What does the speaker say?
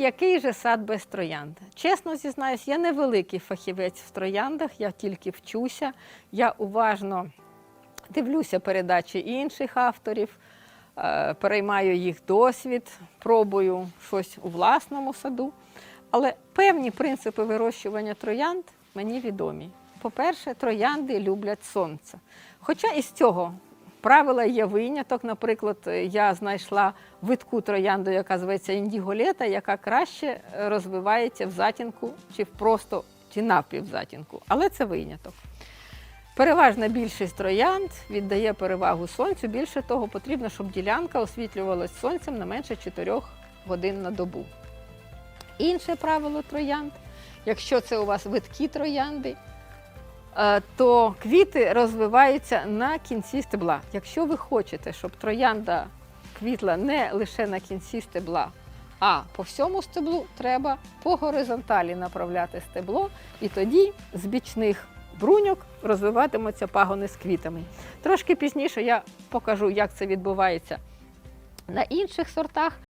який же сад без троянд? Чесно зізнаюсь, я не великий фахівець в трояндах, я тільки вчуся. Я уважно дивлюся передачі інших авторів, е, переймаю їх досвід, пробую щось у власному саду. Але певні принципи вирощування троянд мені відомі. По-перше, троянди люблять сонце. Хоча із цього правила є виняток. Наприклад, я знайшла витку троянду, яка зветься індіголета, яка краще розвивається в затінку чи в просто чи навпівзатінку. Але це виняток. Переважна більшість троянд віддає перевагу сонцю. Більше того, потрібно, щоб ділянка освітлювалась сонцем не менше 4 годин на добу. Інше правило троянд, якщо це у вас виткі троянди, то квіти розвиваються на кінці стебла. Якщо ви хочете, щоб троянда квітла не лише на кінці стебла, а по всьому стеблу треба по горизонталі направляти стебло, і тоді з бічних бруньок розвиватимуться пагони з квітами. Трошки пізніше я покажу, як це відбувається на інших сортах.